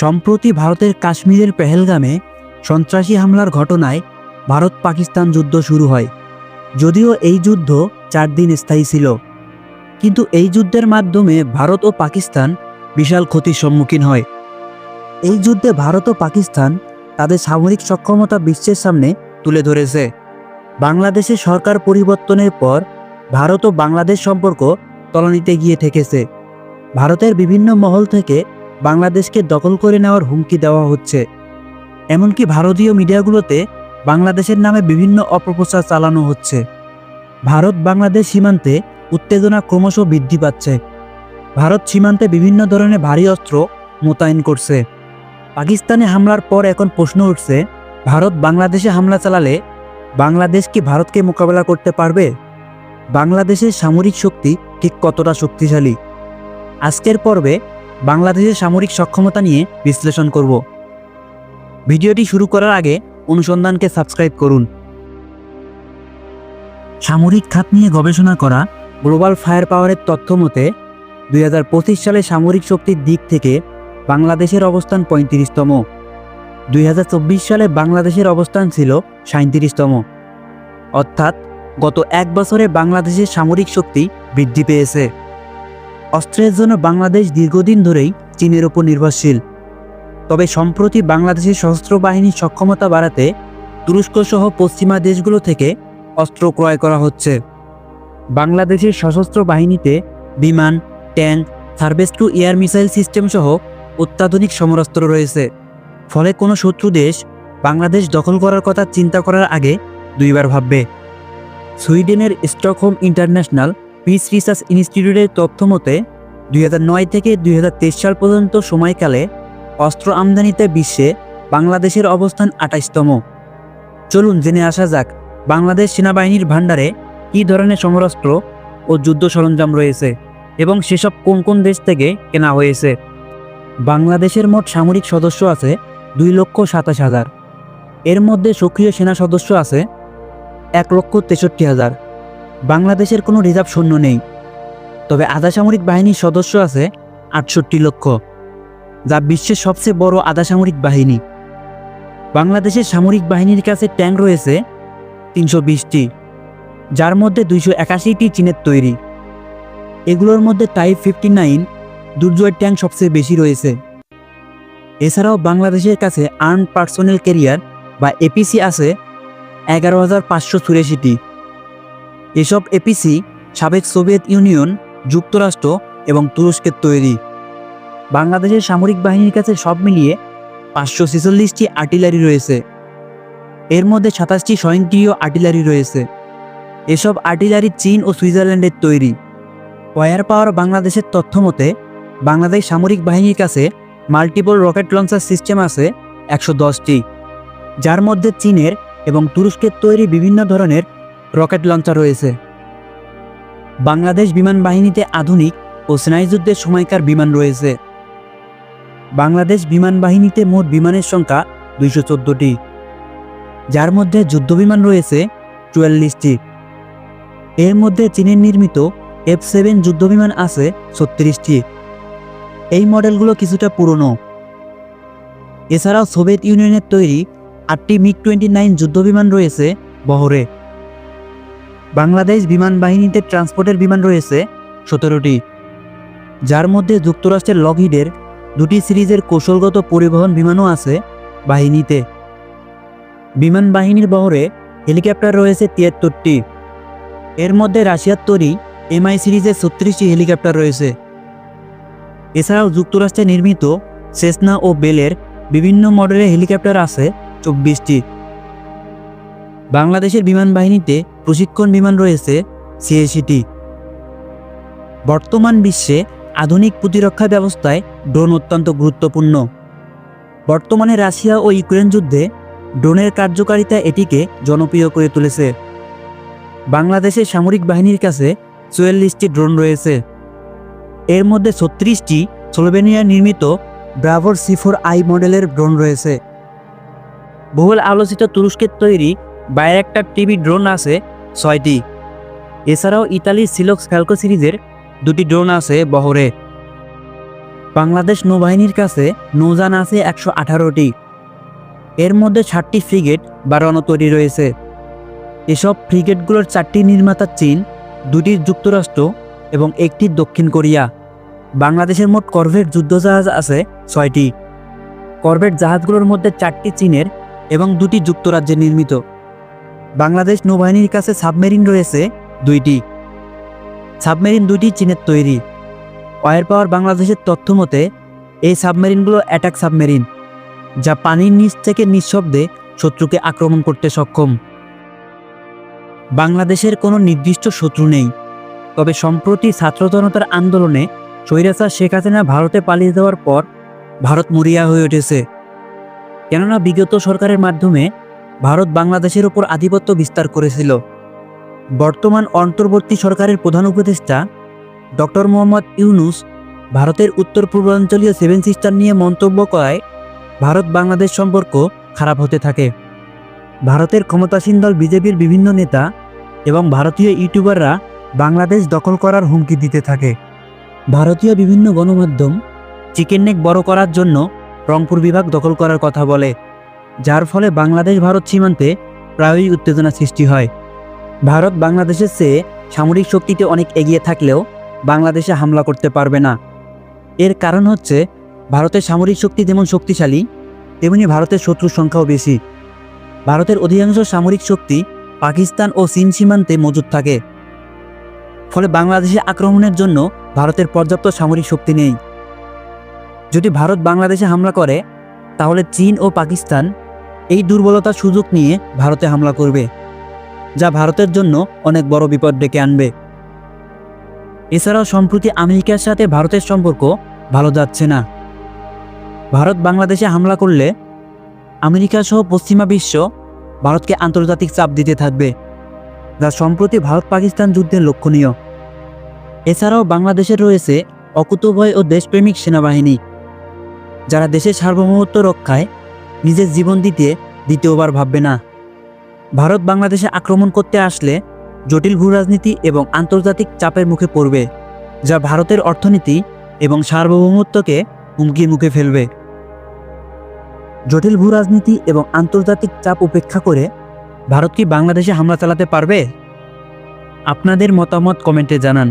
সম্প্রতি ভারতের কাশ্মীরের পেহেলগামে সন্ত্রাসী হামলার ঘটনায় ভারত পাকিস্তান যুদ্ধ শুরু হয়। যদিও এই যুদ্ধ চার দিন স্থায়ী ছিল। কিন্তু এই যুদ্ধের মাধ্যমে ভারত ও পাকিস্তান বিশাল ক্ষতির সম্মুখীন হয়। এই যুদ্ধে ভারত ও পাকিস্তান তাদের সামরিক সক্ষমতা বিশ্বের সামনে তুলে ধরেছে। বাংলাদেশে সরকার পরিবর্তনের পর ভারত ও বাংলাদেশ সম্পর্ক তলানিতে গিয়ে ঠেকেছে। ভারতের বিভিন্ন মহল থেকে বাংলাদেশকে দখল করে নেওয়ার হুমকি দেওয়া হচ্ছে। এমনকি ভারতীয় মিডিয়াগুলোতে বাংলাদেশের নামে বিভিন্ন অপপ্রচার চালানো হচ্ছে। ভারত বাংলাদেশ সীমান্তে উত্তেজনা ক্রমশ বৃদ্ধি পাচ্ছে। ভারত সীমান্তে বিভিন্ন ধরনের ভারী অস্ত্র মোতায়েন করছে। পাকিস্তানে হামলার পর এখন প্রশ্ন উঠছে, ভারত বাংলাদেশে হামলা চালালে বাংলাদেশ কি ভারতকে মোকাবেলা করতে পারবে? বাংলাদেশের সামরিক শক্তি ঠিক কতটা শক্তিশালী? আজকের পর্বে বাংলাদেশের সামরিক সক্ষমতা নিয়ে বিশ্লেষণ করব। ভিডিওটি শুরু করার আগে অনুসন্ধানকে সাবস্ক্রাইব করুন। সামরিক খাত নিয়ে গবেষণা করা গ্লোবাল ফায়ার পাওয়ারের তথ্য মতে, দুই হাজার পঁচিশ সালে সামরিক শক্তির দিক থেকে বাংলাদেশের অবস্থান পঁয়ত্রিশতম। দুই হাজার চব্বিশ সালে বাংলাদেশের অবস্থান ছিল সাঁত্রিশতম অর্থাৎ গত এক বছরে বাংলাদেশের সামরিক শক্তি বৃদ্ধি পেয়েছে। অস্ত্রের জন্য বাংলাদেশ দীর্ঘদিন ধরেই চীনের ওপর নির্ভরশীল। তবে সম্প্রতি বাংলাদেশের সশস্ত্র বাহিনীর সক্ষমতা বাড়াতে তুরস্ক সহ পশ্চিমা দেশগুলো থেকে অস্ত্র ক্রয় করা হচ্ছে। বাংলাদেশের সশস্ত্র বাহিনীতে বিমান, tank, surface to air missile system সহ অত্যাধুনিক সমরাস্ত্র রয়েছে। ফলে কোনো শত্রু দেশ বাংলাদেশ দখল করার কথা চিন্তা করার আগে দুইবার ভাববে। সুইডেনের স্টকহোম ইন্টারন্যাশনাল পিস রিসার্চ ইনস্টিটিউটের তথ্য মতে, দুই হাজার নয় থেকে দুই হাজার তেইশ সাল পর্যন্ত সময়কালে অস্ত্র আমদানিতে বিশ্বে বাংলাদেশের অবস্থান আঠাইশতম চলুন জেনে আসা যাক বাংলাদেশ সেনাবাহিনীর ভাণ্ডারে কী ধরনের সমরাস্ত্র ও যুদ্ধ সরঞ্জাম রয়েছে এবং সেসব কোন কোন দেশ থেকে কেনা হয়েছে। বাংলাদেশের মোট সামরিক সদস্য আছে দুই লক্ষ সাতাশ হাজার। এর মধ্যে সক্রিয় সেনা সদস্য আছে এক লক্ষ তেষট্টি হাজার। বাংলাদেশের কোনো রিজার্ভ সৈন্য নেই। তবে আধা সামরিক বাহিনীর সদস্য আছে আটষট্টি লক্ষ, যা বিশ্বের সবচেয়ে বড় আধা সামরিক বাহিনী। বাংলাদেশের সামরিক বাহিনীর কাছে ট্যাঙ্ক রয়েছে তিনশো বিশটি, যার মধ্যে দুইশো একাশিটি চীনের তৈরি। এগুলোর মধ্যে type fifty nine Durjoy tank সবচেয়ে বেশি রয়েছে। এছাড়াও বাংলাদেশের কাছে আর্ম পার্সোনেল ক্যারিয়ার বা এপিসি আছে এগারো হাজার পাঁচশো চুরাশিটি। এসব এপিসি সাবেক সোভিয়েত ইউনিয়ন, যুক্তরাষ্ট্র এবং তুরস্কের তৈরি। বাংলাদেশের সামরিক বাহিনীর কাছে সব মিলিয়ে পাঁচশো ছেচল্লিশটি আর্টিলারি রয়েছে। এর মধ্যে সাতাশটি স্বয়ংক্রিয় আর্টিলারি রয়েছে। এসব আর্টিলারি চীন ও সুইজারল্যান্ডের তৈরি। ওয়ার পাওয়ার বাংলাদেশের তথ্য মতে, বাংলাদেশ সামরিক বাহিনীর কাছে মাল্টিপল রকেট লঞ্চার সিস্টেম আছে একশো দশটি, যার মধ্যে চীনের এবং তুরস্কের তৈরি বিভিন্ন ধরনের রকেট লঞ্চার রয়েছে। বাংলাদেশ বিমান বাহিনীতে আধুনিক ও স্নায়ুযুদ্ধের সময়কার বিমান রয়েছে। বাংলাদেশ বিমান বাহিনীতে মোট বিমানের সংখ্যা দুইশো যার মধ্যে যুদ্ধবিমান রয়েছে চুয়াল্লিশটি। এর মধ্যে চীনের নির্মিত এফ সেভেন যুদ্ধবিমান আছে ছত্রিশটি। এই মডেলগুলো কিছুটা পুরনো। এছাড়াও সোভিয়েত ইউনিয়নের তৈরি আটটি মিগ টোয়েন্টি নাইন যুদ্ধবিমান রয়েছে বহরে। বাংলাদেশ বিমান বাহিনীতে ট্রান্সপোর্টের বিমান রয়েছে সতেরোটি, যার মধ্যে যুক্তরাষ্ট্রের লকহিডের দুটি সিরিজের কৌশলগত পরিবহন বিমানও আছে বাহিনীতে। বিমান বাহিনীর বহরে হেলিকপ্টার রয়েছে তিয়াত্তরটি, এর মধ্যে রাশিয়ার তৈরি এমআই সিরিজের ছত্রিশটি হেলিকপ্টার রয়েছে। এছাড়াও যুক্তরাষ্ট্রে নির্মিত সেসনা ও বেলের বিভিন্ন মডেলের হেলিকপ্টার আছে চব্বিশটি। বাংলাদেশের বিমান বাহিনীতে প্রশিক্ষণ বিমান রয়েছে ছিয়াশিটি বর্তমান বিশ্বে আধুনিক প্রতিরক্ষা ব্যবস্থায় ড্রোন অত্যন্ত গুরুত্বপূর্ণ। বর্তমানে রাশিয়া ও ইউক্রেন যুদ্ধে ড্রোনের কার্যকারিতা এটিকে জনপ্রিয় করে তুলেছে। বাংলাদেশের সামরিক বাহিনীর কাছে চুয়াল্লিশটি ড্রোন রয়েছে। এর মধ্যে ছত্রিশটি স্লোভেনিয়া নির্মিত ব্রাভোর সিফোর আই মডেলের ড্রোন রয়েছে। বহুল আলোচিত তুরস্কের তৈরি বাইরেক্টার টিভি ড্রোন আছে, ছয়টি। এছাড়াও ইতালির সিলক্স ফ্যালকো সিরিজের দুটি ড্রোন আছে বহরে। বাংলাদেশ নৌবাহিনীর কাছে নৌযান আছে একশো আঠারোটি। এর মধ্যে ষাটটি ফ্রিগেট বা রণতরী রয়েছে। এসব ফ্রিগেটগুলোর চারটি নির্মাতা চীন, দুটি যুক্তরাষ্ট্র এবং একটি দক্ষিণ কোরিয়া। বাংলাদেশের মোট করভেট যুদ্ধজাহাজ আছে ছয়টি। করভেট জাহাজগুলোর মধ্যে চারটি চীনের এবং দুটি যুক্তরাজ্যে নির্মিত। বাংলাদেশ নৌবাহিনীর কাছে সাবমেরিন রয়েছে দুইটি। সাবমেরিন দুইটি চীনের তৈরি। ওয়ার পাওয়ার বাংলাদেশের তথ্য মতে, এই সাবমেরিনগুলো অ্যাটাক সাবমেরিন, যা পানির নিচ থেকে নিঃশব্দে শত্রুকে আক্রমণ করতে সক্ষম। বাংলাদেশের কোনো নির্দিষ্ট শত্রু নেই। তবে সম্প্রতি ছাত্র জনতার আন্দোলনে স্বৈরাচার শেখ হাসিনা ভারতে পালিয়ে যাওয়ার পর ভারত মরিয়া হয়ে উঠেছে। কেননা বিগত সরকারের মাধ্যমে ভারত বাংলাদেশের ওপর আধিপত্য বিস্তার করেছিল। বর্তমান অন্তর্বর্তী সরকারের প্রধান উপদেষ্টা ডক্টর মোহাম্মদ ইউনুস ভারতের উত্তর পূর্বাঞ্চলীয় সেভেন সিস্টার নিয়ে মন্তব্য করায় ভারত বাংলাদেশ সম্পর্ক খারাপ হতে থাকে। ভারতের ক্ষমতাসীন দল বিজেপির বিভিন্ন নেতা এবং ভারতীয় ইউটিউবাররা বাংলাদেশ দখল করার হুমকি দিতে থাকে। ভারতীয় বিভিন্ন গণমাধ্যম চিকেন নেক বড় করার জন্য রংপুর বিভাগ দখল করার কথা বলে। যার ফলে বাংলাদেশ ভারত সীমান্তে প্রায়ই উত্তেজনা সৃষ্টি হয়। ভারত বাংলাদেশের চেয়ে সামরিক শক্তিতে অনেক এগিয়ে থাকলেও বাংলাদেশে হামলা করতে পারবে না। এর কারণ হচ্ছে, ভারতের সামরিক শক্তি যেমন শক্তিশালী, তেমনি ভারতের শত্রুর সংখ্যাও বেশি। ভারতের অধিকাংশ সামরিক শক্তি পাকিস্তান ও চীন সীমান্তে মজুদ থাকে। ফলে বাংলাদেশে আক্রমণের জন্য ভারতের পর্যাপ্ত সামরিক শক্তি নেই। যদি ভারত বাংলাদেশে হামলা করে, তাহলে চীন ও পাকিস্তান এই দুর্বলতার সুযোগ নিয়ে ভারতে হামলা করবে, যা ভারতের জন্য অনেক বড় বিপদ ডেকে আনবে। এছাড়াও সম্প্রতি আমেরিকার সাথে ভারতের সম্পর্ক ভালো যাচ্ছে না। ভারত বাংলাদেশে হামলা করলে আমেরিকা সহ পশ্চিমা বিশ্ব ভারতকে আন্তর্জাতিক চাপ দিতে থাকবে, যা সম্প্রতি ভারত পাকিস্তান যুদ্ধের লক্ষণীয়। এছাড়াও বাংলাদেশের রয়েছে অকুতভয় ও দেশপ্রেমিক সেনাবাহিনী, যারা দেশের সার্বভৌমত্ব রক্ষায় নিজের জীবন দিতে দ্বিতীয়বার ভাববে না। ভারত বাংলাদেশে আক্রমণ করতে আসলে জটিল ভূরাজনীতি এবং আন্তর্জাতিক চাপের মুখে পড়বে, যা ভারতের অর্থনীতি এবং সার্বভৌমত্বকে হুমকির মুখে ফেলবে। জটিল ভূরাজনীতি এবং আন্তর্জাতিক চাপ উপেক্ষা করে ভারত কি বাংলাদেশে হামলা চালাতে পারবে? আপনাদের মতামত কমেন্টে জানান।